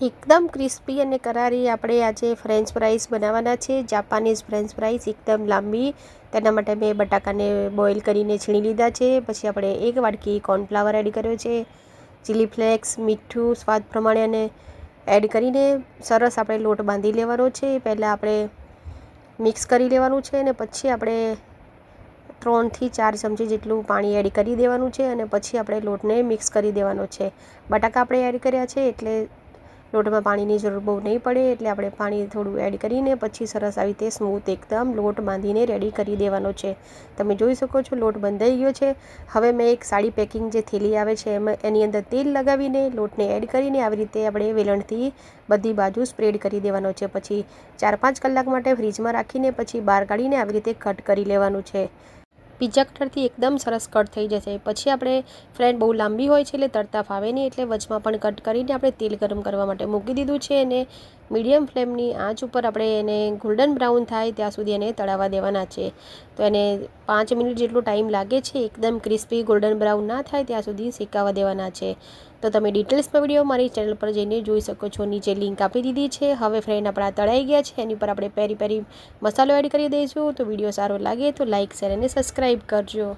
એકદમ ક્રિસ્પી અને કરારી આપણે આજે ફ્રેન્ચ ફ્રાઈસ બનાવવાના છે. જાપાનીઝ ફ્રેન્ચ ફ્રાઈસ એકદમ લાંબી. તેના માટે મેં બટાકાને બોઇલ કરીને છીણી લીધા છે. પછી આપણે એક વાટકી કોર્નફ્લાવર એડ કર્યો છે. ચીલી ફ્લેક્સ મીઠું, સ્વાદ પ્રમાણે અને એડ કરીને સરસ આપણે લોટ બાંધી લેવાનો છે. પહેલાં આપણે મિક્સ કરી લેવાનું છે અને પછી આપણે ત્રણથી ચાર ચમચી જેટલું પાણી એડ કરી દેવાનું છે અને પછી આપણે લોટને મિક્સ કરી દેવાનો છે. બટાકા આપણે એડ કર્યા છે એટલે લોટમાં પાણીની જરૂર બહુ નહીં પડે એટલે આપણે પાણી થોડું એડ કરીને પછી સરસ આવી રીતે સ્મૂથ એકદમ લોટ બાંધીને રેડી કરી દેવાનો છે. તમે જોઈ શકો છો લોટ બંધાઈ ગયો છે. હવે મેં એક સાડી પેકિંગ જે થેલી આવે છે એમાં, એની અંદર તેલ લગાવીને લોટને એડ કરીને આવી રીતે આપણે વેલણથી બધી બાજુ સ્પ્રેડ કરી દેવાનો છે. પછી ચાર પાંચ કલાક માટે ફ્રીજમાં રાખીને પછી બહાર કાઢીને આવી રીતે કટ કરી લેવાનું છે. પીઝા કટરથી એકદમ સરસ કટ થઈ જશે. પછી આપણે ફ્રેન્ડ બહુ લાંબી હોય છે એટલે તરતા ફાવે નહીં, એટલે વચમાં પણ કટ કરીને આપણે તેલ ગરમ કરવા માટે મૂકી દીધું છે અને મીડિયમ ફ્લેમની આંચ ઉપર આપણે એને ગોલ્ડન બ્રાઉન થાય ત્યાં સુધી એને તળાવવા દેવાના છે. તો એને પાંચ મિનિટ જેટલો ટાઈમ લાગે છે, એકદમ ક્રિસ્પી ગોલ્ડન બ્રાઉન ના થાય ત્યાં સુધી શેકાવા દેવાના છે. તો તમે ડિટેલ્સમાં વીડિયો મારી ચેનલ પર જઈને જોઈ શકો છો. નીચે લિંક આપી દીધી છે. હવે ફ્રેન્ડ આપણા તળાઈ ગયા છે, એની પર આપણે પેરી પેરી મસાલો એડ કરી દઈશું. તો વીડિયો સારો લાગે તો લાઇક શેર અને સબસ્ક્રાઈબ કરજો.